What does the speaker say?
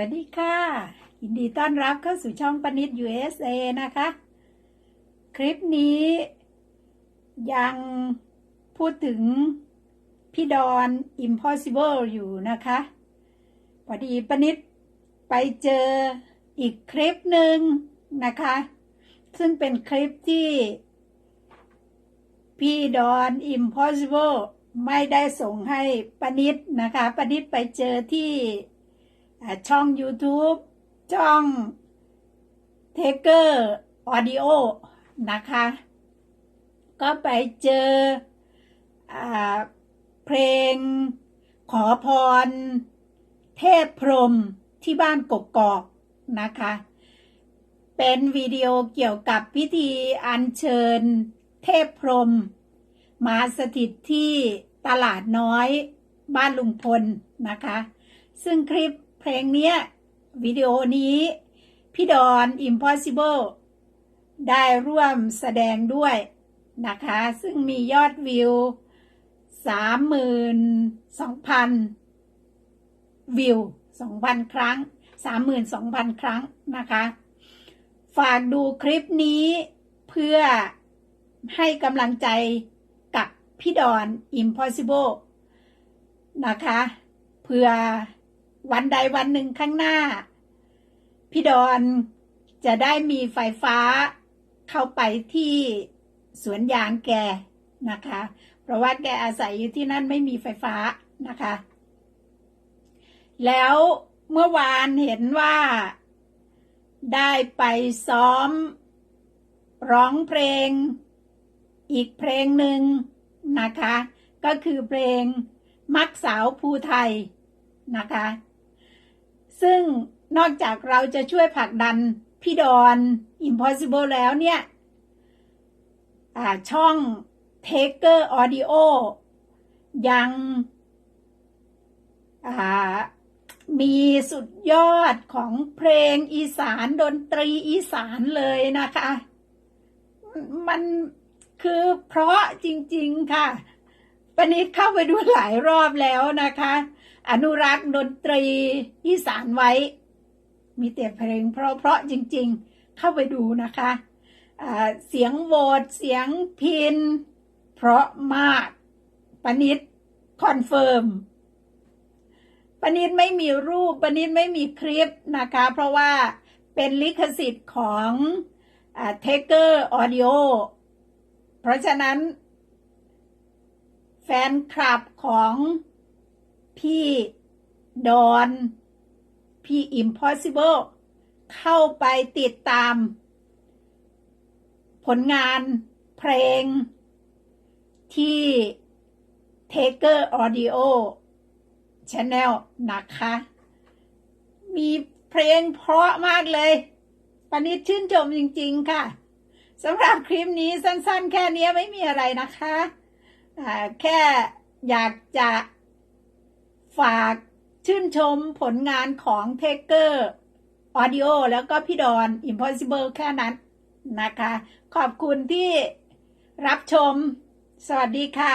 วัสดีค่ะ ยินดีต้อนรับเข้าสู่ช่องปนิด USA นะคะ คลิปนี้ยังพูดถึงพี่ดอน Impossible อยู่นะคะ พอดีปนิดไปเจออีกคลิปหนึ่งนะคะ ซึ่งเป็นคลิปที่พี่ดอน Impossible ไม่ได้ส่งให้ปนิดนะคะ ปนิดไปเจอที่ ช่อง YouTube ช่อง Taker Audio นะคะ ก็ไปเจออเพลงขอพร เทพพรมที่บ้านกกอกนะคะ เป็นวิดีโอเกี่ยวกับพิธีอัญเชิญเทพพรมมาสถิตที่ตลาดน้อยบ้านลุงพลนะคะ ซึ่งคลิป ลงเนี้ยวิดีโอนี้ พี่ดอน Impossible ได้ร่วมแสดงด้วยนะคะ ซึ่งมียอดวิว 32,000 วิว 2,000 ครั้ง 32,000 ครั้งนะคะ ฝากดูคลิปนี้เพื่อให้กำลังใจกับพี่ดอน Impossible นะคะ เพื่อ วันใดวันหนึ่งข้างหน้า พี่ดอนจะได้มีไฟฟ้าเข้าไปที่สวนยางแกนะคะ เพราะว่าแกอาศัยอยู่ที่นั่นไม่มีไฟฟ้านะคะ แล้วเมื่อวานเห็นว่าได้ไปซ้อมร้องเพลง อีกเพลงหนึ่งนะคะ ก็คือเพลงมักสาวภูไทยนะคะ ซึ่งนอกจากเราจะช่วยผลักดันพี่ดอน Impossible แล้วเนี่ยช่อง Taker Audio ยังมีสุดยอดของเพลงอีสานดนตรีอีสานเลยนะคะ มันคือเพราะจริง ๆ ค่ะปนิดเข้าไปดูหลายรอบแล้วนะคะ อนุรักษ์ดนตรีอีสานไว้ มีแต่เพลงเพราะๆจริงๆ เข้าไปดูนะคะอ่าเสียงโวตเสียงพิน เพราะมากปนิดคอนเฟิร์มปนิดไม่มีรูปปนิดไม่มีคลิปนะคะ เพราะว่าเป็นลิขสิทธิ์ของเทเกอร์ออดิโอเพราะฉะนั้น แฟนคลับของ พี่ดอน พี่ Impossible เข้าไปติดตาม ผลงานเพลงที่ Taker Audio Channel นะคะ มีเพลงเพราะมากเลยปนิดชื่นชมจริง ๆ ค่ะสำหรับคลิปนี้สั้น ๆ แค่นี้ไม่มีอะไรนะคะ แค่อยากจะ ฝากชื่นชมผลงานของเทเกอร์ออดิโอแล้วก็พี่ดอน Impossible แค่นั้นนะคะ ขอบคุณที่รับชม สวัสดีค่ะ